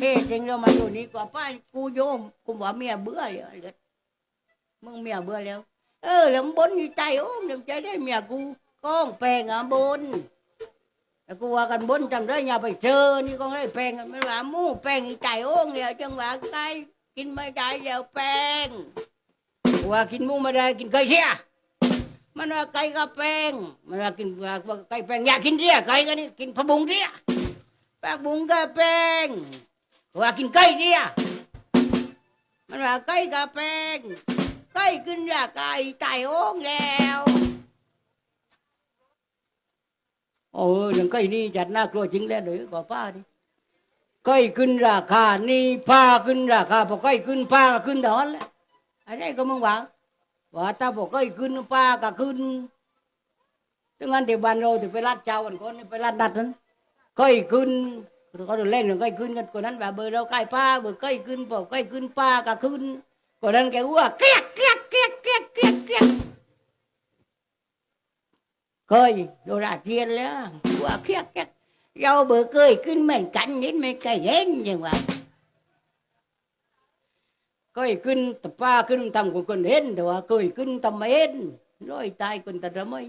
เฮ้จริงเรามาอยู่นี่กว่าป้ากูโยมกูว่าเมียเบื่อเลยเลือดมึงเมียเบื่อแล้ว เออล้วมึงบนอยู่ใจโอ้มเดี๋ยวใจได้เมียกูก้องแปลงอะบนแล้วกูว่ากันบนจำได้ย่าไปเจอนี่ก้องได้แปลงไม่ว่ามู่แปลงใจโอ้เนี่ยจังหวะไก่กินไม่ได้แล้วแปลงกูว่ากินมูไม่ได้กินไก่เสียมันว่าไก่กับแป้งมันว่ากินว่าไก่แป้งอยากกินเสียไก่ก็นี่กินผักบุ้งเสียปากบุงกะแป้ง ว่ากินไก่เดียมันว่าไก่กระแป้งไก่ขึ้นราคาอีตายโอ่งแล้วโอ้ยอย่างไก่นี่จัดน่ากลัวจริงแล้วเดี๋ยวก็ป้าดิไก่ขึ้นราคานี่ป้าขึ้นราคาพอไก่ขึ้นป้าก็ขึ้นแตอนแหละอะไรก็มึงว่าว่าถ้าพอไก่ขึ้นป้าก็ขึ้นดังนั้นเดี๋ยวบ้านเราถึงไปรัดเจ้าวันก่อนไปรัดดัดนั้นไก้อยขึ้น เขาเล่นเรื่องก้ขึ้นกันคนนั้นแบบเบอร์เราใกล้ป้าเบอร์ใกล้ขึ้นบอกก้ขึ้นป้าก็ขึ้นคนนั้นแกว่าเกลียกเกลียกเกลียกเกลียกเกลียกเกลียกก้ยโดราเทียนแล้วว่าเกลียกเกลียกเราเบอร์ก้อยขึ้นเหมือนกันนี่ไม่เคยเห็นยังว่าก้อยขึ้นต่ป้าขึ้นทำคนเห็นแต่ว่าก้อยขึ้นทำไม่เห็นร้อยตายคนแต่ละไม่